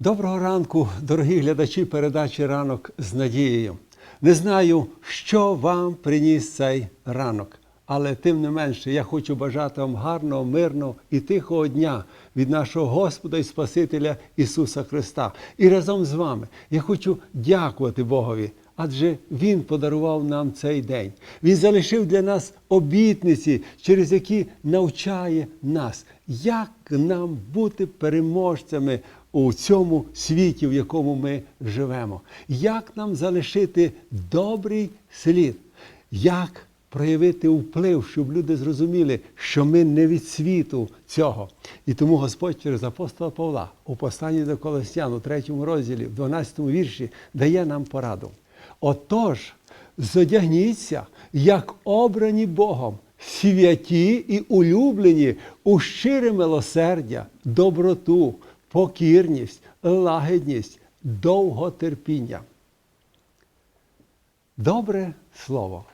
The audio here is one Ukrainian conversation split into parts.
Доброго ранку, дорогі глядачі передачі Ранок з надією. Не знаю, що вам приніс цей ранок, але тим не менше я хочу бажати вам гарного, мирного і тихого дня від нашого Господа і Спасителя Ісуса Христа. І разом з вами я хочу дякувати Богові, адже Він подарував нам цей день. Він залишив для нас обітниці, через які навчає нас, як нам бути переможцями у цьому світі, в якому ми живемо. Як нам залишити добрий слід? Як проявити вплив, щоб люди зрозуміли, що ми не від світу цього. І тому Господь через апостола Павла у посланні до Колосян у 3 розділі, в 12 вірші, дає нам пораду. Отож, зодягніться, як обрані Богом, святі і улюблені у щире милосердя, доброту, покірність, лагідність, довготерпіння. Добре слово,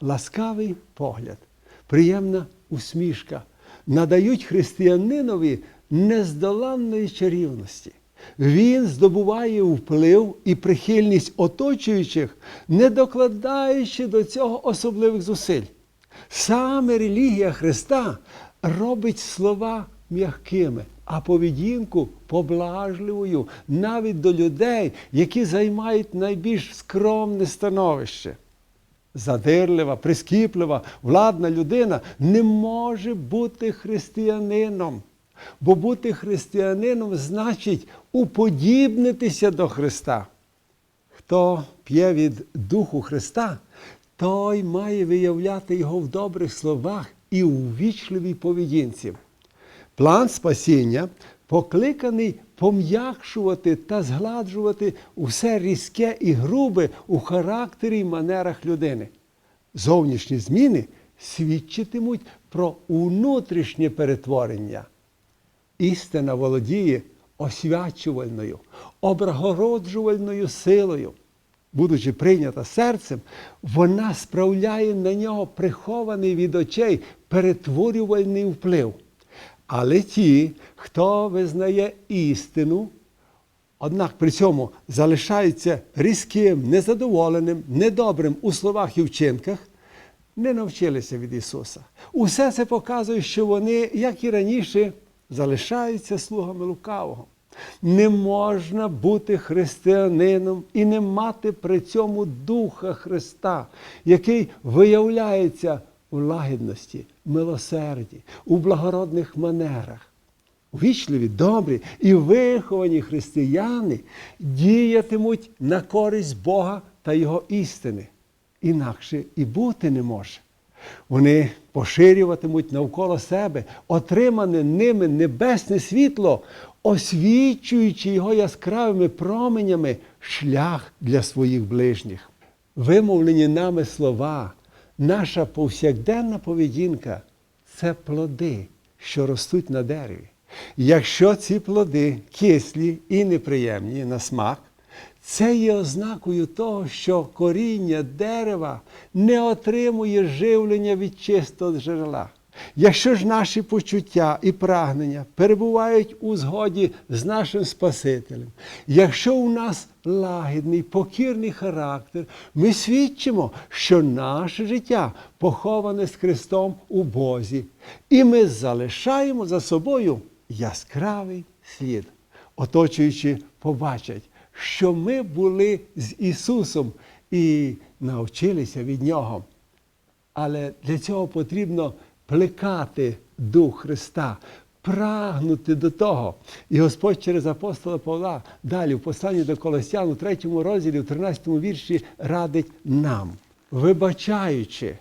ласкавий погляд, приємна усмішка надають християнинові нездоланної чарівності. Він здобуває вплив і прихильність оточуючих, не докладаючи до цього особливих зусиль. Саме релігія Христа робить слова м'якими, а поведінку поблажливою навіть до людей, які займають найбільш скромне становище. Задирлива, прискіплива, владна людина не може бути християнином. Бо бути християнином значить уподібнитися до Христа. Хто п'є від Духу Христа, той має виявляти його в добрих словах і у ввічливій поведінці. План спасіння покликаний пом'якшувати та згладжувати усе різке і грубе у характері й манерах людини. Зовнішні зміни свідчитимуть про внутрішнє перетворення. Істина володіє освячувальною, облагороджувальною силою. Будучи прийнята серцем, вона справляє на нього прихований від очей перетворювальний вплив. Але ті, хто визнає істину, однак при цьому залишається різким, незадоволеним, недобрим у словах і вчинках, не навчилися від Ісуса. Усе це показує, що вони, як і раніше, залишаються слугами лукавого. Не можна бути християнином і не мати при цьому Духа Христа, який виявляється у лагідності, милосерді, у благородних манерах. Вічливі, добрі і виховані християни діятимуть на користь Бога та Його істини. Інакше і бути не може. Вони поширюватимуть навколо себе отримане ними небесне світло, освічуючи його яскравими променями шлях для своїх ближніх. Вимовлені нами слова, наша повсякденна поведінка це плоди, що ростуть на дереві. Якщо ці плоди кислі і неприємні на смак, це є ознакою того, що коріння дерева не отримує живлення від чистого джерела. Якщо ж наші почуття і прагнення перебувають у згоді з нашим Спасителем, якщо у нас лагідний, покірний характер, ми свідчимо, що наше життя поховане з Христом у Бозі, і ми залишаємо за собою яскравий слід. Оточуючи, побачать, що ми були з Ісусом і навчилися від Нього. Але для цього потрібно плекати Дух Христа, прагнути до того. І Господь через апостола Павла далі в посланні до Колосян у 3 розділі, в 13 вірші радить нам, вибачаючи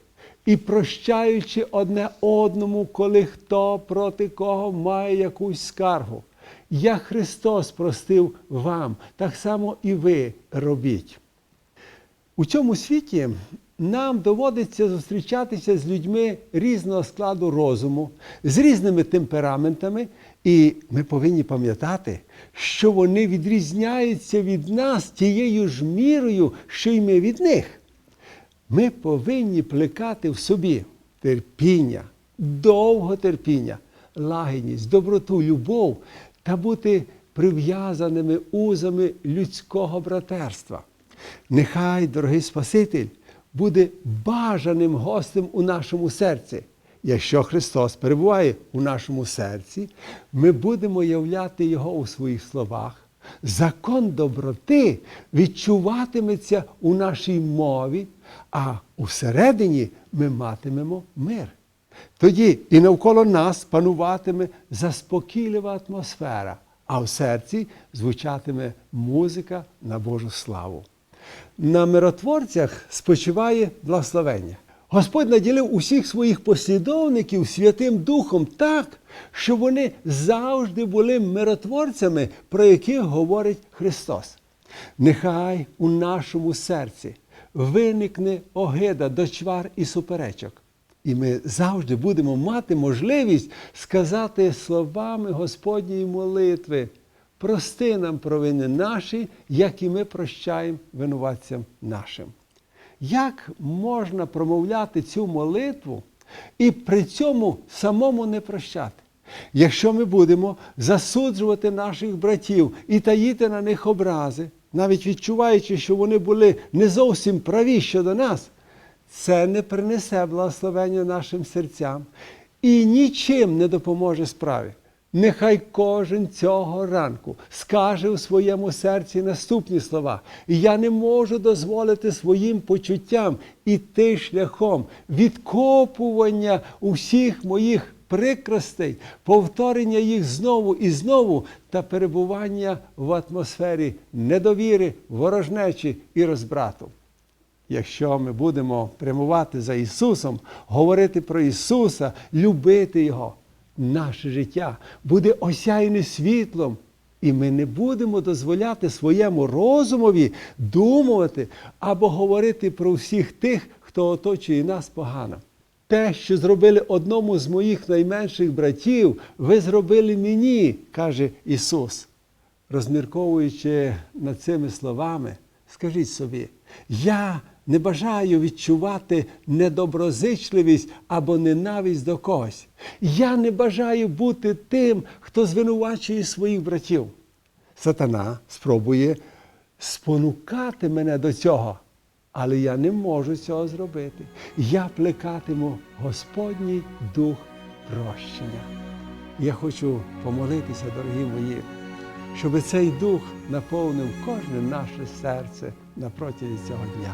і прощаючи одне одному, коли хто проти кого має якусь скаргу. Як Христос простив вам, так само і ви робіть. У цьому світі нам доводиться зустрічатися з людьми різного складу розуму, з різними темпераментами, і ми повинні пам'ятати, що вони відрізняються від нас тією ж мірою, що й ми від них. Ми повинні плекати в собі терпіння, довготерпіння, лагідність, доброту, любов та бути прив'язаними узами людського братерства. Нехай, дорогий Спаситель, буде бажаним гостем у нашому серці. Якщо Христос перебуває у нашому серці, ми будемо являти Його у своїх словах. Закон доброти відчуватиметься у нашій мові, а усередині ми матимемо мир. Тоді і навколо нас пануватиме заспокійлива атмосфера, а в серці звучатиме музика на Божу славу. На миротворцях спочиває благословення. Господь наділив усіх своїх послідовників Святим Духом так, що вони завжди були миротворцями, про яких говорить Христос. Нехай у нашому серці виникне огида, дочвар і суперечок. І ми завжди будемо мати можливість сказати словами Господньої молитви. Прости нам провини наші, як і ми прощаємо винуватцям нашим. Як можна промовляти цю молитву і при цьому самому не прощати? Якщо ми будемо засуджувати наших братів і таїти на них образи, навіть відчуваючи, що вони були не зовсім праві щодо нас, це не принесе благословення нашим серцям і нічим не допоможе справі. Нехай кожен цього ранку скаже у своєму серці наступні слова. Я не можу дозволити своїм почуттям іти шляхом відкопування усіх моїх прикростей, повторення їх знову і знову та перебування в атмосфері недовіри, ворожнечі і розбрату. Якщо ми будемо прямувати за Ісусом, говорити про Ісуса, любити Його, наше життя буде осяяне світлом, і ми не будемо дозволяти своєму розумові думати або говорити про всіх тих, хто оточує нас погано. Те, що зробили одному з моїх найменших братів, ви зробили мені, каже Ісус. Розмірковуючи над цими словами, скажіть собі, я не бажаю відчувати недоброзичливість або ненависть до когось. Я не бажаю бути тим, хто звинувачує своїх братів. Сатана спробує спонукати мене до цього, але я не можу цього зробити. Я плекатиму Господній дух прощення. Я хочу помолитися, дорогі мої, щоб цей дух наповнив кожне наше серце на протязі цього дня.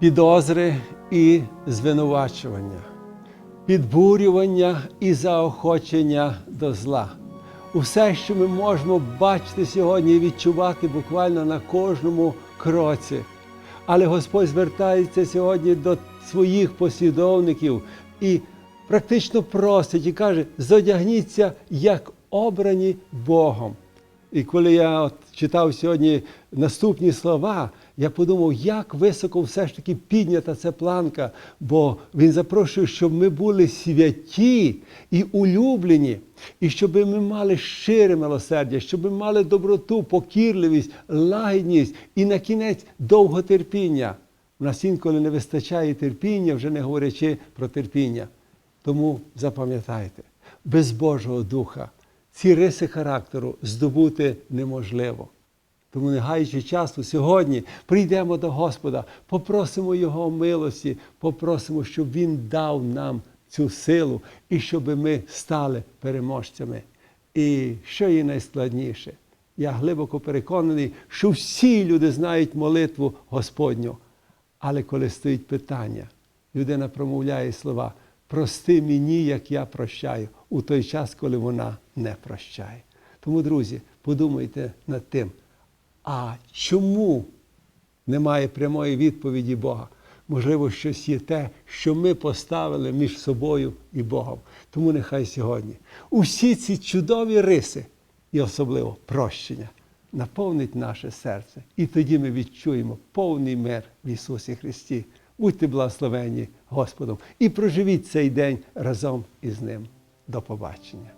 Підозри і звинувачування, підбурювання і заохочення до зла. Усе, що ми можемо бачити сьогодні і відчувати буквально на кожному кроці. Але Господь звертається сьогодні до своїх послідовників і практично просить і каже: зодягніться як обрані Богом. І коли я от читав сьогодні наступні слова, я подумав, як високо все ж таки піднята ця планка, бо він запрошує, щоб ми були святі і улюблені, і щоб ми мали щире милосердя, щоб ми мали доброту, покірливість, лагідність і на кінець довготерпіння. У нас інколи не вистачає терпіння, вже не говорячи про терпіння. Тому запам'ятайте, без Божого Духа ці риси характеру здобути неможливо. Тому, не гаючи часу, сьогодні прийдемо до Господа, попросимо Його милості, попросимо, щоб Він дав нам цю силу і щоб ми стали переможцями. І що є найскладніше? Я глибоко переконаний, що всі люди знають молитву Господню. Але коли стоїть питання, людина промовляє слова прости мені, як я прощаю, у той час, коли вона не прощає. Тому, друзі, подумайте над тим, а чому немає прямої відповіді Бога? Можливо, щось є те, що ми поставили між собою і Богом. Тому нехай сьогодні усі ці чудові риси і особливо прощення наповнить наше серце. І тоді ми відчуємо повний мир в Ісусі Христі. Будьте благословені Господом і проживіть цей день разом із Ним. До побачення.